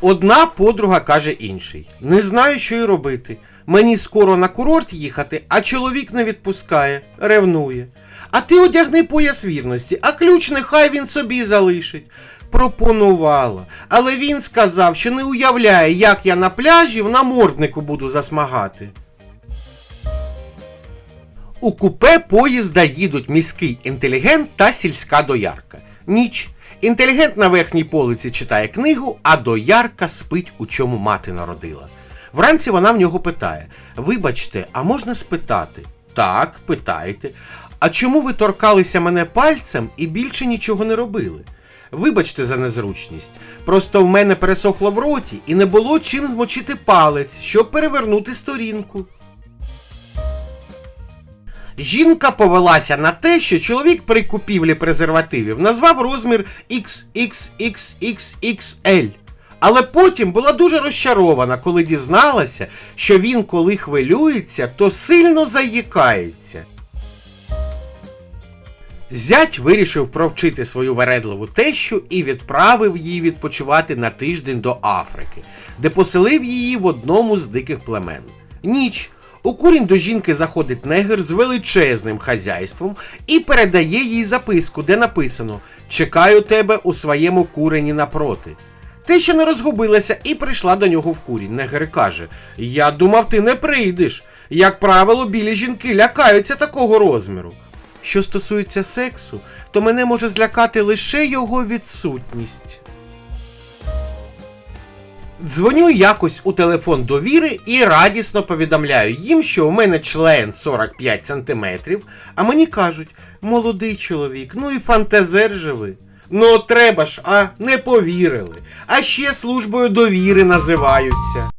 Одна подруга каже іншій: Не знаю, що й робити. Мені скоро на курорт їхати, а чоловік не відпускає, ревнує. А ти одягни пояс вірності, а ключ нехай він собі залишить. Пропонувала, але він сказав, що не уявляє, як я на пляжі в наморднику буду засмагати. У купе поїзда їдуть міський інтелігент та сільська доярка. Ніч. Інтелігент на верхній полиці читає книгу, а доярка спить, у чому мати народила. Вранці вона в нього питає: Вибачте, а можна спитати? Так, питайте. А чому ви торкалися мене пальцем і більше нічого не робили? Вибачте за незручність. Просто в мене пересохло в роті і не було чим змочити палець, щоб перевернути сторінку. Жінка повелася на те, що чоловік при купівлі презервативів назвав розмір XXXXXL. Але потім була дуже розчарована, коли дізналася, що він, коли хвилюється, то сильно заїкається. Зять вирішив провчити свою вередливу тещу і відправив її відпочивати на тиждень до Африки, де поселив її в одному з диких племен. Ніч. У курінь до жінки заходить негр з величезним хазяйством і передає їй записку, де написано Чекаю тебе у своєму курені напроти. Теща не розгубилася і прийшла до нього в курінь. Негр каже: Я думав, ти не прийдеш. Як правило, білі жінки лякаються такого розміру. Що стосується сексу, то мене може злякати лише його відсутність. Дзвоню якось у телефон довіри і радісно повідомляю їм, що у мене член 45 сантиметрів, а мені кажуть, молодий чоловік, ну і фантазер же. Ну треба ж, а не повірили. А ще службою довіри називаються.